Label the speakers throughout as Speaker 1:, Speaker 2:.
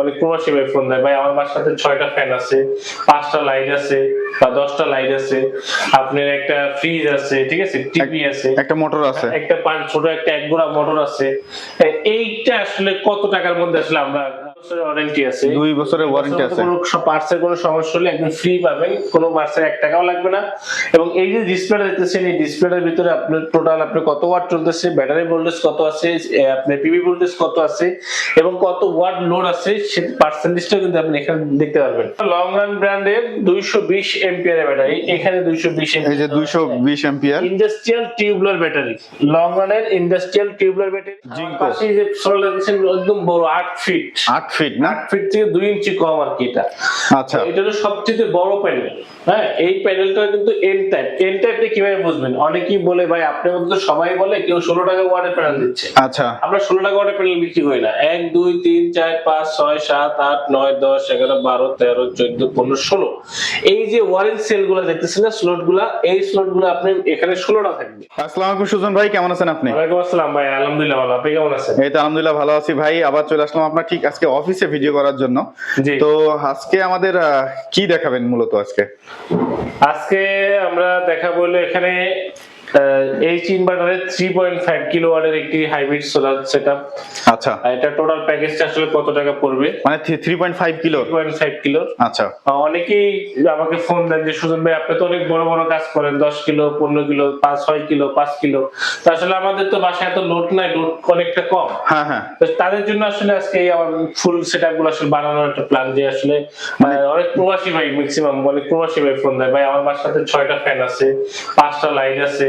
Speaker 1: অনেক প্রবাসী ভাই ফোন দেয় ভাই আমার বাসাতে ছয়টা ফ্যান আছে পাঁচটা লাইট আছে বা দশটা লাইট আছে আপনার একটা ফ্রিজ আছে ঠিক আছে টিভি আছে
Speaker 2: একটা মোটর আছে
Speaker 1: একটা ছোট একটা এক গোড়া মোটর আছে এইটা আসলে কত টাকার মধ্যে আসলে আমরা দুই বছরের ওয়ারেন্টি আছে কোনো পার্টসের কোনো সমস্যা হলে একদম ফ্রি পাবেন কোনো পার্টসের এক টাকাও লাগবে না এবং এই যে ডিসপ্লেটা দেখতেছেন এই ডিসপ্লেটার ভিতরে আপনার টোটাল আপনি কত ওয়াট চলতেছে ব্যাটারি ভোল্টেজ কত আছে আপনার পিভি ভোল্টেজ কত আছে এবং কত ওয়াট লোড আছে সে পার্সেন্টেজটা কিন্তু আপনি এখানে দেখতে পারবেন লং রান ব্র্যান্ডের 220 এমপিআর ব্যাটারি এখানে 220
Speaker 2: এমপিআর এই যে 220 MPR
Speaker 1: industrial tubular battery long রানের ইন্ডাস্ট্রিয়াল টিউবলার ব্যাটারি জিঙ্কো একদম বড় 8 ফিট 8 ফিট না ফিট থেকে দুই ইঞ্চি কম আর কি এটা আচ্ছা এটা তো সবচেয়ে বড় প্যানেল হ্যাঁ এই প্যানেলটা কিন্তু এন টাইপ এন টাইপটা কিভাবে বুঝবেন অনেকেই বলে ভাই আপনার মধ্যে সবাই বলে কেউ ষোলো টাকা ওয়াটের প্যানেল দিচ্ছে আচ্ছা আমরা ষোলো টাকা ওয়াটের প্যানেল বিক্রি করি না এক দুই তিন চার পাঁচ ছয় সাত আট নয় দশ এগারো বারো তেরো চোদ্দ পনেরো ষোলো এই যে ওয়ারেন্ট সেল গুলা দেখতেছেন না স্লট গুলা এই স্লট গুলা আপনি এখানে টাকা থাকবে
Speaker 2: আসসালাম আলাইকুম সুজন ভাই কেমন আছেন আপনি
Speaker 1: ওয়ালাইকুম আসসালাম ভাই আলহামদুলিল্লাহ ভালো আপনি কেমন আছেন
Speaker 2: এই তো আলহামদুলিল্লাহ ভালো আছি ভাই আবার চলে আসলাম আপনার ঠিক আজকে অফিসে ভিডিও করার জন্য তো আজকে আমাদের কি দেখাবেন মূলত আজকে
Speaker 1: আজকে আমরা দেখাবো এখানে এইচ ইনভার্টারের থ্রি পয়েন্ট ফাইভ কিলো ওয়ার্ডের একটি হাইব্রিড সোলার সেট আচ্ছা এটা টোটাল প্যাকেজটা আসলে কত টাকা পড়বে
Speaker 2: মানে three point five kilo
Speaker 1: point five kilo আচ্ছা অনেকেই আমাকে ফোন দেন যে সুজন ভাই আপনি তো অনেক বড় বড় কাজ করেন দশ কিলো পনেরো কিলো পাঁচ ছয় কিলো পাঁচ কিলো তো আসলে আমাদের তো বাসায় এত লোড নাই লোড অনেকটা কম হ্যাঁ হ্যাঁ তাদের জন্য আসলে আজকে এই আমার ফুল সেট আপ গুলো আসলে বানানোর একটা প্ল্যান যে আসলে মানে অনেক প্রবাসী ভাই ম্যাক্সিমাম অনেক প্রবাসী ভাই ফোন দেয় ভাই আমার বাসাতে ছয়টা ফ্যান আছে পাঁচটা লাইট আছে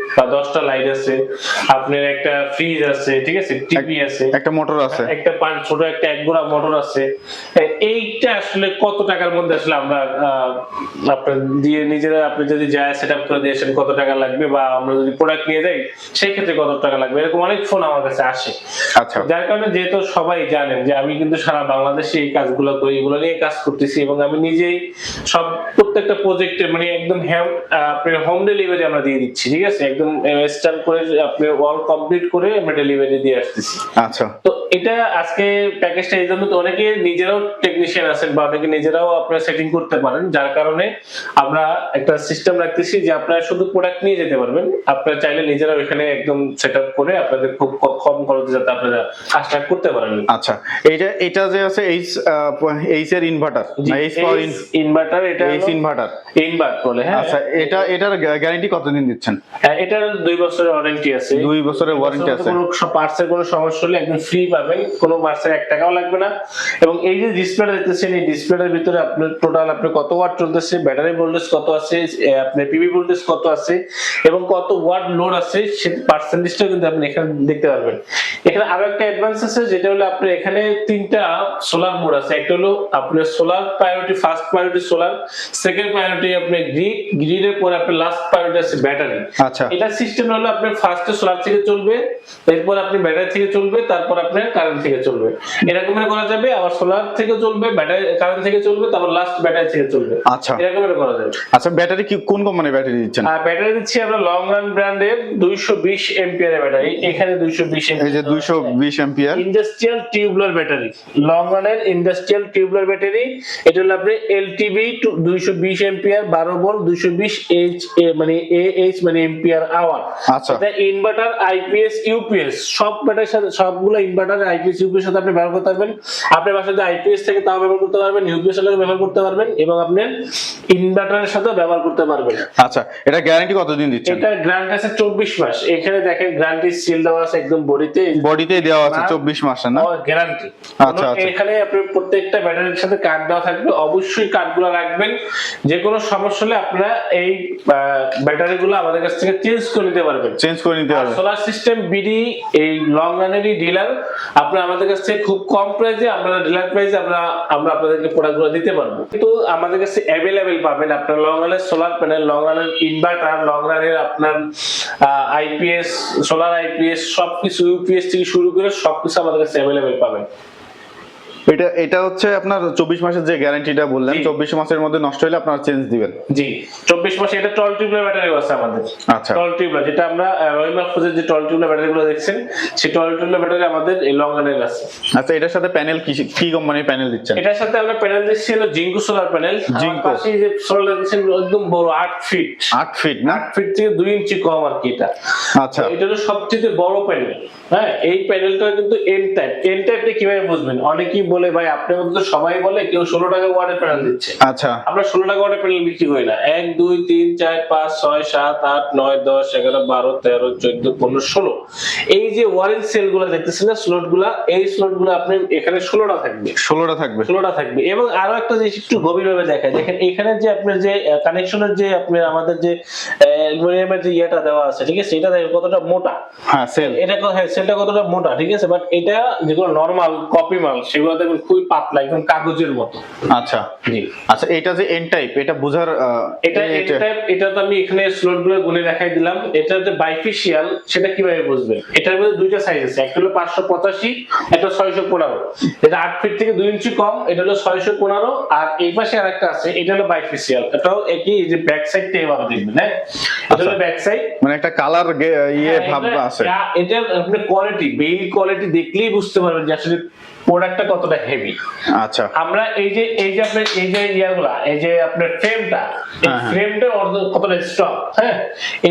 Speaker 1: বা দশটা লাইট আছে আপনার একটা ফ্রিজ আছে ঠিক আছে টিভি আছে
Speaker 2: একটা মোটর আছে
Speaker 1: একটা ছোট একটা এক গোড়া মোটর আছে এইটা আসলে কত টাকার মধ্যে আসলে আমরা আপনার দিয়ে নিজেরা আপনি যদি যায় সেট আপ করে দিয়েছেন কত টাকা লাগবে বা আমরা যদি প্রোডাক্ট নিয়ে যাই সেই ক্ষেত্রে কত টাকা লাগবে এরকম অনেক ফোন আমার কাছে আসে আচ্ছা যার কারণে যেহেতু সবাই জানেন যে আমি কিন্তু সারা বাংলাদেশে এই কাজগুলো করি এগুলো নিয়ে কাজ করতেছি এবং আমি নিজেই সব প্রত্যেকটা প্রজেক্টে মানে একদম হোম ডেলিভারি আমরা দিয়ে দিচ্ছি ঠিক আছে একদম একদম ওয়েস্টার্ন করে আপনি অল কমপ্লিট করে আমি ডেলিভারি দিয়ে আসতেছি আচ্ছা তো এটা আজকে প্যাকেজটা এই জন্য তো অনেকে নিজেরাও টেকনিশিয়ান আছেন বা অনেকে নিজেরাও আপনারা সেটিং করতে পারেন যার কারণে আমরা একটা সিস্টেম রাখতেছি যে আপনারা শুধু প্রোডাক্ট নিয়ে যেতে পারবেন আপনারা চাইলে নিজেরাও এখানে একদম সেট করে আপনাদের খুব কম খরচে যাতে আপনারা কাজটা করতে পারেন
Speaker 2: আচ্ছা এইটা এটা যে আছে এইচ এইচ এর ইনভার্টার এইচ পাওয়ার ইনভার্টার এটা এইচ ইনভার্টার ইনভার্ট বলে হ্যাঁ আচ্ছা এটা এটার গ্যারান্টি কতদিন দিচ্ছেন
Speaker 1: হ্যাঁ, এটার দুই বছরের ওয়ারেন্টি আছে
Speaker 2: দুই বছরের ওয়ারেন্টি আছে কোনো
Speaker 1: পার্টসের কোনো সমস্যা হলে একদম ফ্রি পারবেন কোনো মাসে এক টাকাও লাগবে না এবং এই যে ডিসপ্লেটা দেখতেছেন এই ডিসপ্লেটার ভিতরে আপনার টোটাল আপনার কত ওয়াট চলতেছে ব্যাটারি ভোল্টেজ কত আছে আপনার পিবি ভোল্টেজ কত আছে এবং কত ওয়াট লোড আছে সে পার্সেন্টেজটা কিন্তু আপনি এখানে দেখতে পারবেন এখানে আরো একটা অ্যাডভান্স আছে যেটা হলো আপনার এখানে তিনটা সোলার মোড আছে একটা হলো আপনার solar priority first priority solar second priority আপনার গ্রিড গ্রিডের পরে আপনার লাস্ট প্রায়োরিটি আছে ব্যাটারি আচ্ছা এটা সিস্টেম হলো আপনার ফার্স্টে সোলার থেকে চলবে এরপর আপনি ব্যাটারি থেকে চলবে তারপর আপনার কারেন্ট থেকে চলবে এরকম করা যাবে আবার সোলার থেকে চলবে ব্যাটারি কারেন্ট থেকে চলবে তারপর লাস্ট ব্যাটারি থেকে চলবে আচ্ছা এরকম করা যাবে
Speaker 2: আচ্ছা ব্যাটারি কি কোন কোম্পানির ব্যাটারি দিচ্ছেন
Speaker 1: ব্যাটারি দিচ্ছি আমরা লং রান ব্র্যান্ডের 220 এমপিআর ব্যাটারি এখানে 220
Speaker 2: এই যে 220 MPR
Speaker 1: industrial tubular battery long রানের ইন্ডাস্ট্রিয়াল টিউবুলার ব্যাটারি এটা হলো আপনি এলটিভি 220 এমপিআর 12 ভোল্ট 220 এইচ মানে এএইচ মানে এম্পিয়ার আওয়ার আচ্ছা এটা ইনভার্টার আইপিএস ইউপিএস সব ব্যাটারির সাথে সবগুলো ইনভার্টার পারবেন আইপিএস ইউপিএস সাথে আপনি ব্যবহার করতে পারবেন আপনি আপনার বাসাতে আইপিএস থেকে তাও ব্যবহার করতে পারবেন ইউপিএস সাথে ব্যবহার করতে পারবেন এবং আপনি ইনভার্টারের সাথে ব্যবহার করতে পারবেন
Speaker 2: আচ্ছা এটা গ্যারান্টি কতদিন দিচ্ছেন এটা
Speaker 1: গ্যারান্টি আছে 24 মাস এখানে দেখেন গ্যারান্টি সিল দেওয়া আছে একদম বডিতে
Speaker 2: বডিতে দেওয়া আছে 24 মাস না গ্যারান্টি আচ্ছা আচ্ছা
Speaker 1: এখানে আপনি প্রত্যেকটা ব্যাটারির সাথে কার্ড দেওয়া থাকবে অবশ্যই কার্ডগুলো রাখবেন যে কোনো সমস্যা হলে আপনারা এই ব্যাটারিগুলো আমাদের কাছ থেকে চেঞ্জ করে নিতে পারবেন
Speaker 2: চেঞ্জ করে নিতে পারবেন
Speaker 1: সোলার সিস্টেম বিডি এই লং রানেরই ডিলার আপনারা আমাদের কাছে খুব কম প্রাইসে আপনারা ডিলার প্রাইসে আমরা আমরা আপনাদেরকে প্রোডাক্টগুলো দিতে পারবো কিন্তু আমাদের কাছে অ্যাভেলেবেল পাবেন আপনার লং রানের সোলার প্যানেল লং রানের ইনভার্টার লং রানের আপনার আইপিএস সোলার আইপিএস সবকিছু ইউপিএস থেকে শুরু করে সবকিছু আমাদের কাছে অ্যাভেলেবেল পাবেন
Speaker 2: এটা এটা হচ্ছে আপনার চব্বিশ মাসের যে গ্যারান্টিটা বললেন চব্বিশ মাসের মধ্যে নষ্ট হলে আপনারা চেঞ্জ দিবেন
Speaker 1: জি চব্বিশ মাসে এটা টল টিউবলার ব্যাটারি আছে আমাদের আচ্ছা টল টিউবলার যেটা আমরা রহিমা ফোজের যে টল টিউবলার ব্যাটারিগুলো দেখছেন সেই টল টিউবলার ব্যাটারি আমাদের এই লং রানের আছে
Speaker 2: আচ্ছা এটার সাথে প্যানেল কি কি কোম্পানির প্যানেল দিচ্ছেন
Speaker 1: এটার সাথে আমরা প্যানেল দিচ্ছি হলো জিঙ্কু সোলার প্যানেল জিঙ্কু পাশে যে সোলার দিচ্ছেন একদম বড় 8 ফিট 8 ফিট না 8 ফিট থেকে 2 ইঞ্চি কম আর কি এটা আচ্ছা এটা হলো সবচেয়ে বড় প্যানেল হ্যাঁ এই প্যানেলটা কিন্তু এন টাইপ এন টাইপটা কিভাবে বুঝবেন অনেকেই বলে ভাই আপনার মতো তো সবাই বলে কেউ ষোলো টাকা প্যানেল দিচ্ছে আচ্ছা আমরা ষোলো টাকা প্যানেল বিক্রি করি না এক দুই তিন চার পাঁচ ছয় সাত আট নয় দশ এগারো বারো তেরো চোদ্দ পনেরো ষোলো এই যে ওয়ারেন্ট সেল গুলো দেখতেছেন না স্লট এই স্লট গুলো আপনি এখানে ষোলোটা থাকবে ষোলোটা থাকবে ষোলোটা থাকবে এবং আরো একটা জিনিস একটু গভীরভাবে দেখায় দেখেন এখানে যে আপনার যে কানেকশনের যে আপনার আমাদের যে অ্যালুমিনিয়ামের মানে যে ইয়েটা দেওয়া আছে ঠিক আছে এটা কতটা মোটা হ্যাঁ সেল এটা হ্যাঁ সেলটা কতটা মোটা ঠিক আছে বাট এটা যেগুলো নরমাল কপি মাল সেগুলো দেখবেন খুবই পাতলা একদম কাগজের মতো
Speaker 2: আচ্ছা জি আচ্ছা এটা যে এন টাইপ এটা বুঝার
Speaker 1: এটা এন টাইপ এটা তো আমি এখানে স্লটগুলো গুনে দেখাই দিলাম এটা যে বাইফিশিয়াল সেটা কিভাবে বুঝবে এটার মধ্যে দুইটা সাইজ আছে একটা হলো পাঁচশো পঁচাশি একটা ছয়শো পনেরো এটা আট ফিট থেকে দুই ইঞ্চি কম এটা হলো ছয়শো পনেরো আর এই পাশে আর একটা আছে এটা হলো বাইফিশিয়াল এটাও একই যে ব্যাক সাইডটা এভাবে দেখবেন হ্যাঁ আসলে আচ্ছা। ব্যাক
Speaker 2: মানে একটা কালার ইয়ে হ্যাঁ, ভাব আছে
Speaker 1: এটা আপনি কোয়ালিটি বেল কোয়ালিটি দেখলেই বুঝতে পারবেন যে আসলে প্রোডাক্টটা কতটা হেভি আচ্ছা আমরা এই যে এই যে আপনার এই যে ইয়াগুলা এই যে আপনার ফ্রেমটা ফ্রেমটা হ্যাঁ, হ্যাঁ। অর্ধ কতটা স্ট্রং হ্যাঁ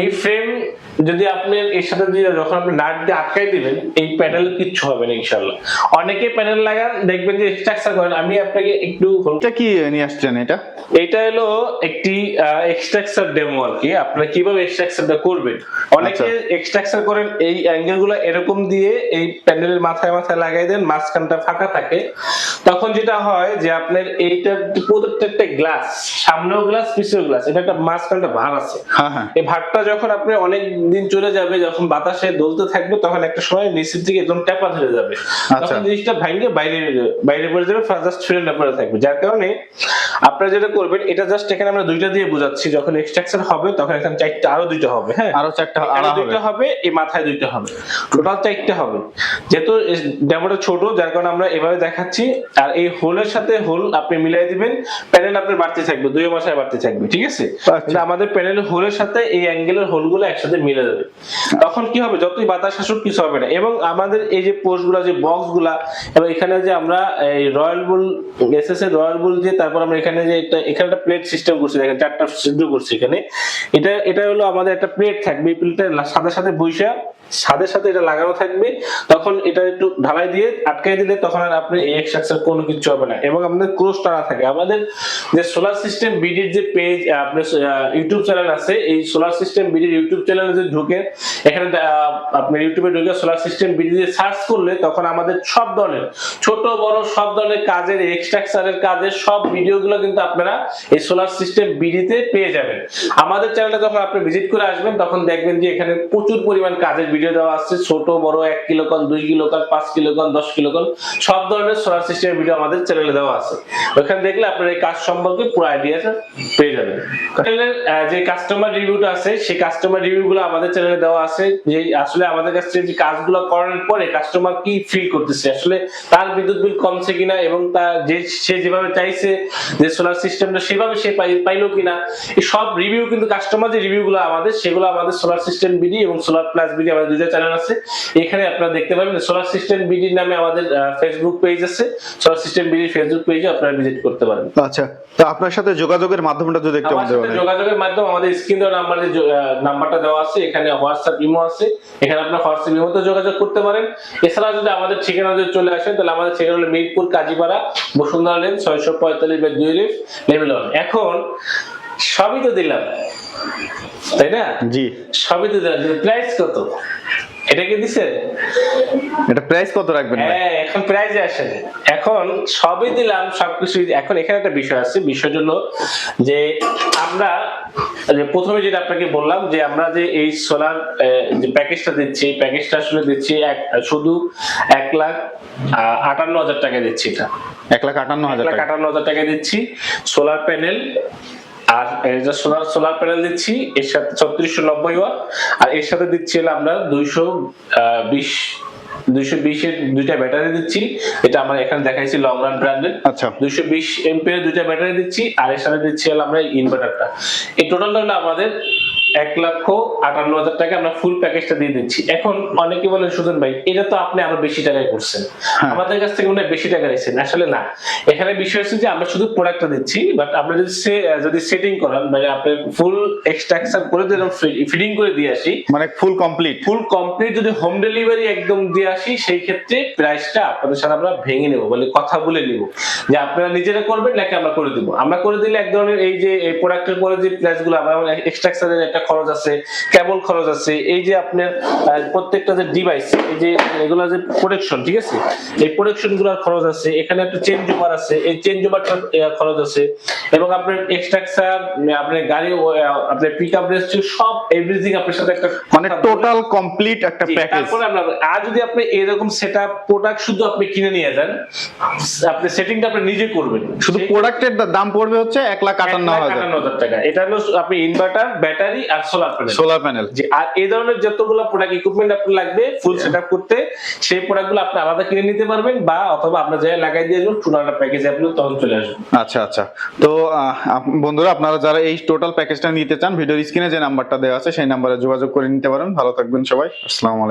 Speaker 1: এই ফ্রেম যদি আপনি এর সাথে দিয়ে যখন আপনি নাট দিয়ে আটকাই দিবেন এই প্যানেল কিচ্ছু হবে না ইনশাআল্লাহ অনেকে প্যানেল লাগান দেখবেন যে স্ট্রাকচার করেন আমি আপনাকে একটু
Speaker 2: এটা কি নিয়ে আসছেন এটা
Speaker 1: এটা হলো একটি এক্সট্রাকচার ডেমো আর কি আপনারা কিভাবে এক্সট্রাকচারটা করবেন অনেকে এক্সট্রাকচার আচ্ছা। করেন এই অ্যাঙ্গেলগুলো এরকম দিয়ে এই প্যানেলের মাথায় মাথায় লাগাই দেন মাঝখানটা ফাঁকা থাকে তখন যেটা হয় যে আপনার এইটা প্রত্যেকটা গ্লাস সামনেও গ্লাস পিছনেও গ্লাস এটা একটা মাঝখানটা ভার আছে হ্যাঁ, হ্যাঁ। এই ভারটা যখন আপনি অনেক দিন চলে যাবে যখন বাতাসে দলতে থাকবে তখন একটা সময় নিচের দিকে একদম ট্যাপা ধরে যাবে আচ্ছা। তখন জিনিসটা ভাঙে বাইরে বাইরে পড়ে যাবে জাস্ট ফিরে না পড়ে থাকবে যার কারণে আপনারা যেটা করবেন এটা জাস্ট এখানে আমরা দুইটা দিয়ে বোঝাচ্ছি যখন এক্সট্রাকশন হবে তখন এখানে চারটা আরো দুইটা হবে
Speaker 2: হ্যাঁ আরো চারটা আরো
Speaker 1: দুইটা হবে এই মাথায় দুইটা হবে টোটাল চারটা হবে যেহেতু ডেমোটা ছোট যার কারণে আমরা এভাবে দেখাচ্ছি আর এই হোলের সাথে হোল আপনি মিলাই দিবেন প্যানেল আপনার বাড়তে থাকবে দুই মাসায় বাড়তে থাকবে ঠিক আছে আচ্ছা। আমাদের প্যানেল হোলের সাথে এই অ্যাঙ্গেলের হোলগুলো একসাথে মিলে যাবে তখন কি হবে যতই বাতাস আসুক কিছু হবে না এবং আমাদের এই যে গুলা যে গুলা এবং এখানে যে আমরা এই রয়্যাল বুল এস এস এর রয়্যাল বুল দিয়ে তারপর আমরা এখানে যে একটা এখানে একটা প্লেট সিস্টেম করছি দেখেন চারটা সিদ্ধ করছি এখানে এটা এটা হলো আমাদের একটা প্লেট থাকবে এই প্লেটের সাথে সাথে বৈশা সাথে সাথে এটা লাগানো থাকবে তখন এটা একটু ঢালাই দিয়ে আটকে দিলে তখন আর আপনি এই স্ট্রাকচার কোনো কিছু হবে না এবং আপনাদের ক্রস টানা থাকে আমাদের যে সোলার সিস্টেম বিডির যে পেজ আপনার ইউটিউব চ্যানেল আছে এই সোলার সিস্টেম বিডির ইউটিউব চ্যানেলে যে ঢুকে এখানে আপনার ইউটিউবে ঢুকে সোলার সিস্টেম বিডি যে সার্চ করলে তখন আমাদের সব ধরনের ছোট বড় সব ধরনের কাজের এক্সট্রাকচারের কাজের সব ভিডিওগুলো কিন্তু আপনারা এই সোলার সিস্টেম বিডিতে পেয়ে যাবেন আমাদের চ্যানেলটা যখন আপনি ভিজিট করে আসবেন তখন দেখবেন যে এখানে প্রচুর পরিমাণ কাজের ভিডিও ভিডিও দেওয়া আছে ছোট বড় এক কিলো কন দুই কিলো কন পাঁচ কিলো কন দশ কিলো কন সব ধরনের সোলার সিস্টেমের ভিডিও আমাদের চ্যানেলে দেওয়া আছে ওখানে দেখলে আপনার এই কাজ সম্পর্কে পুরো আইডিয়া পেয়ে যাবেন চ্যানেলের যে কাস্টমার রিভিউটা আছে সেই কাস্টমার রিভিউগুলো আমাদের চ্যানেলে দেওয়া আছে যে আসলে আমাদের কাছে যে কাজগুলো করার পরে কাস্টমার কি ফিল করতেছে আসলে তার বিদ্যুৎ বিল কমছে কিনা এবং তার যে সে যেভাবে চাইছে যে সোলার সিস্টেমটা সেভাবে সে পাইলো কিনা সব রিভিউ কিন্তু কাস্টমার যে রিভিউগুলো আমাদের সেগুলো আমাদের সোলার সিস্টেম বিডি এবং সোলার প্লাস বিডি আমাদের দুইটা চ্যানেল আছে এখানে আপনারা দেখতে পাবেন সোলার সিস্টেম বিডির নামে আমাদের ফেসবুক পেজ আছে সোলার সিস্টেম বিডির ফেসবুক পেজে আপনারা ভিজিট করতে পারেন
Speaker 2: আচ্ছা তো আপনার সাথে যোগাযোগের মাধ্যমটা যদি একটু আমাদের
Speaker 1: যোগাযোগের মাধ্যম আমাদের স্ক্রিন দেওয়া নাম্বারে নাম্বারটা দেওয়া আছে এখানে হোয়াটসঅ্যাপ ইমো আছে এখানে আপনারা হোয়াটসঅ্যাপ ইমোতে যোগাযোগ করতে পারেন এছাড়া যদি আমাদের ঠিকানা যদি চলে আসেন তাহলে আমাদের ঠিকানা হলো মিরপুর কাজীপাড়া বসুন্ধরা লেন ছয়শো পঁয়তাল্লিশ বাই দুই লেভেল এখন সবই তো দিলাম তাই না জি সবই তো প্রাইস কত এটা কি দিছে
Speaker 2: এটা প্রাইস কত রাখবেন
Speaker 1: হ্যাঁ এখন আসে এখন সবই দিলাম সবকিছু এখন এখানে একটা বিষয় আছে বিষয় হলো যে আমরা যে প্রথমে যেটা আপনাকে বললাম যে আমরা যে এই সোলার যে প্যাকেজটা দিচ্ছি এই প্যাকেজটা আসলে দিচ্ছি এক শুধু এক লাখ আটান্ন হাজার টাকা দিচ্ছি এটা
Speaker 2: এক লাখ আটান্ন হাজার
Speaker 1: আটান্ন হাজার টাকা দিচ্ছি সোলার প্যানেল আর এটা সোলার সোলার প্যানেল দিচ্ছি এর সাথে ছত্রিশশো নব্বই ওয়াট আর এর সাথে দিচ্ছি আমরা দুইশো বিশ দুইশো বিশের দুইটা ব্যাটারি দিচ্ছি এটা আমরা এখানে দেখাইছি লং রান ব্র্যান্ডের আচ্ছা দুইশো বিশ এমপি এর দুইটা ব্যাটারি দিচ্ছি আর এর সাথে দিচ্ছি আমরা ইনভার্টারটা এই টোটালটা হলো আমাদের এক লক্ষ আটান্ন হাজার টাকা আমরা ফুল প্যাকেজটা দিয়ে দিচ্ছি এখন অনেকে বলে সুজন ভাই এটা তো আপনি আরো বেশি টাকায় করছেন হ্যাঁ। আমাদের কাছ থেকে মনে বেশি টাকা নিয়েছেন আসলে না এখানে বিষয় হচ্ছে যে আমরা শুধু প্রোডাক্টটা দিচ্ছি বাট আপনি যদি যদি সেটিং করান মানে আপনি ফুল এক্সট্রাকশন করে যদি ফিডিং করে দিয়ে আসি
Speaker 2: মানে ফুল কমপ্লিট
Speaker 1: ফুল কমপ্লিট যদি হোম ডেলিভারি একদম দিয়ে আসি সেই ক্ষেত্রে প্রাইসটা আপনাদের সাথে আমরা ভেঙে নেব বলে মানে কথা বলে নিব যে আপনারা নিজেরা করবেন নাকি আমরা করে দিব আমরা করে দিলে এক ধরনের এই যে প্রোডাক্টের পরে যে প্রাইসগুলো আমরা এক্সট্রাকশনের একটা একটা খরচ আছে কেবল খরচ আছে এই যে আপনার প্রত্যেকটা যে ডিভাইস এই যে এগুলো যে প্রোটেকশন ঠিক আছে এই প্রোটেকশন গুলার খরচ আছে এখানে একটা চেঞ্জ ওভার আছে এই চেঞ্জ ওভারটার খরচ আছে এবং আপনার এক্সট্রাকচার আপনার গাড়ি আপনার পিক আপ রেস্ট সব এভরিথিং আপনার সাথে একটা
Speaker 2: মানে টোটাল কমপ্লিট একটা প্যাকেজ তারপরে
Speaker 1: আপনার আর যদি আপনি এরকম সেটআপ প্রোডাক্ট শুধু আপনি কিনে নিয়ে যান আপনি সেটিংটা আপনি নিজে করবেন
Speaker 2: শুধু প্রোডাক্টের দাম পড়বে হচ্ছে এক লাখ আটান্ন
Speaker 1: হাজার টাকা এটা হলো আপনি ইনভার্টার ব্যাটারি আর সোলার প্যানেল সোলার প্যানেল যে আর এই ধরনের যতগুলো প্রোডাক্ট ইকুইপমেন্ট আপনার লাগবে ফুল সেটআপ করতে সেই প্রোডাক্টগুলো আপনি আলাদা কিনে নিতে পারবেন বা অথবা আপনার জায়গায় লাগাই দিয়ে যাবেন পুরোটা প্যাকেজ আপনি তখন চলে আসবে
Speaker 2: আচ্ছা আচ্ছা তো বন্ধুরা আপনারা যারা এই টোটাল প্যাকেজটা নিতে চান ভিডিওর স্ক্রিনে যে নাম্বারটা দেওয়া আছে সেই নাম্বারে যোগাযোগ করে নিতে পারেন ভালো থাকবেন সবাই আসসালামু আলাইকুম